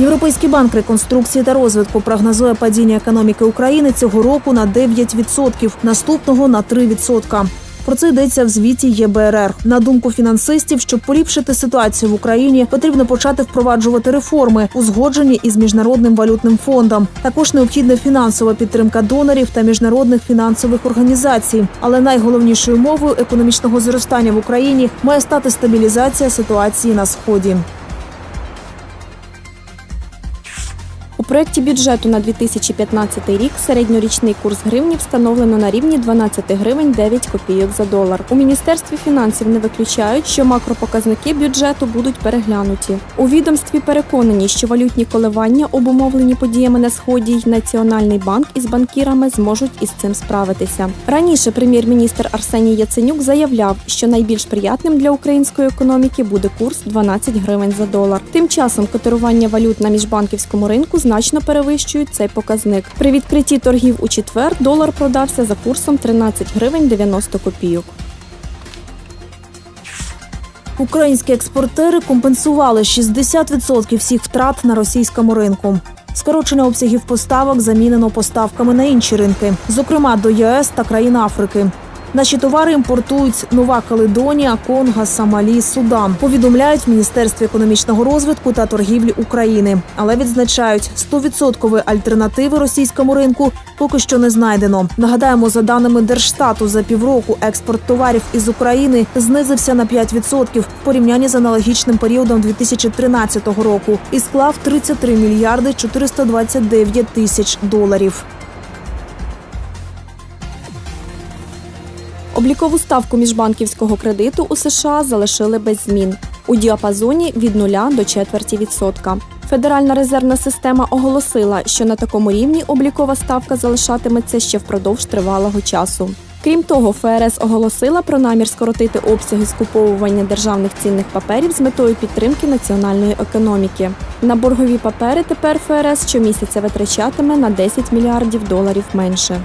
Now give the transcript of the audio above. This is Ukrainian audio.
Європейський банк реконструкції та розвитку прогнозує падіння економіки України цього року на 9%, наступного на 3%. Про це йдеться в звіті ЄБРР. На думку фінансистів, щоб поліпшити ситуацію в Україні, потрібно почати впроваджувати реформи, узгоджені із міжнародним валютним фондом. Також необхідна фінансова підтримка донорів та міжнародних фінансових організацій. Але найголовнішою мовою економічного зростання в Україні має стати стабілізація ситуації на сході. У проєкті бюджету на 2015 рік середньорічний курс гривні встановлено на рівні 12 гривень 9 копійок за долар. У міністерстві фінансів не виключають, що макропоказники бюджету будуть переглянуті. У відомстві переконані, що валютні коливання, обумовлені подіями на сході, й Національний банк із банкірами зможуть із цим справитися. Раніше прем'єр-міністр Арсеній Яценюк заявляв, що найбільш приятним для української економіки буде курс 12 гривень за долар. Тим часом котирування валют на міжбанківському ринку значно перевищують цей показник. При відкритті торгів у четвер долар продався за курсом 13 гривень 90 копійок. Українські експортери компенсували 60% всіх втрат на російському ринку. Скорочення обсягів поставок замінено поставками на інші ринки, зокрема до ЄС та країн Африки. Наші товари імпортують Нова Каледонія, Конго, Сомалі, Судан. Повідомляють в Міністерстві економічного розвитку та торгівлі України, але відзначають 100% альтернативи російському ринку поки що не знайдено. Нагадаємо, за даними Держстату, за півроку експорт товарів із України знизився на 5% в порівнянні з аналогічним періодом 2013 року і склав 33 мільярди 429 тисяч доларів. Облікову ставку міжбанківського кредиту у США залишили без змін у діапазоні від 0 до четверті відсотка. Федеральна резервна система оголосила, що на такому рівні облікова ставка залишатиметься ще впродовж тривалого часу. Крім того, ФРС оголосила про намір скоротити обсяги скуповування державних цінних паперів з метою підтримки національної економіки. На боргові папери тепер ФРС щомісяця витрачатиме на 10 мільярдів доларів менше.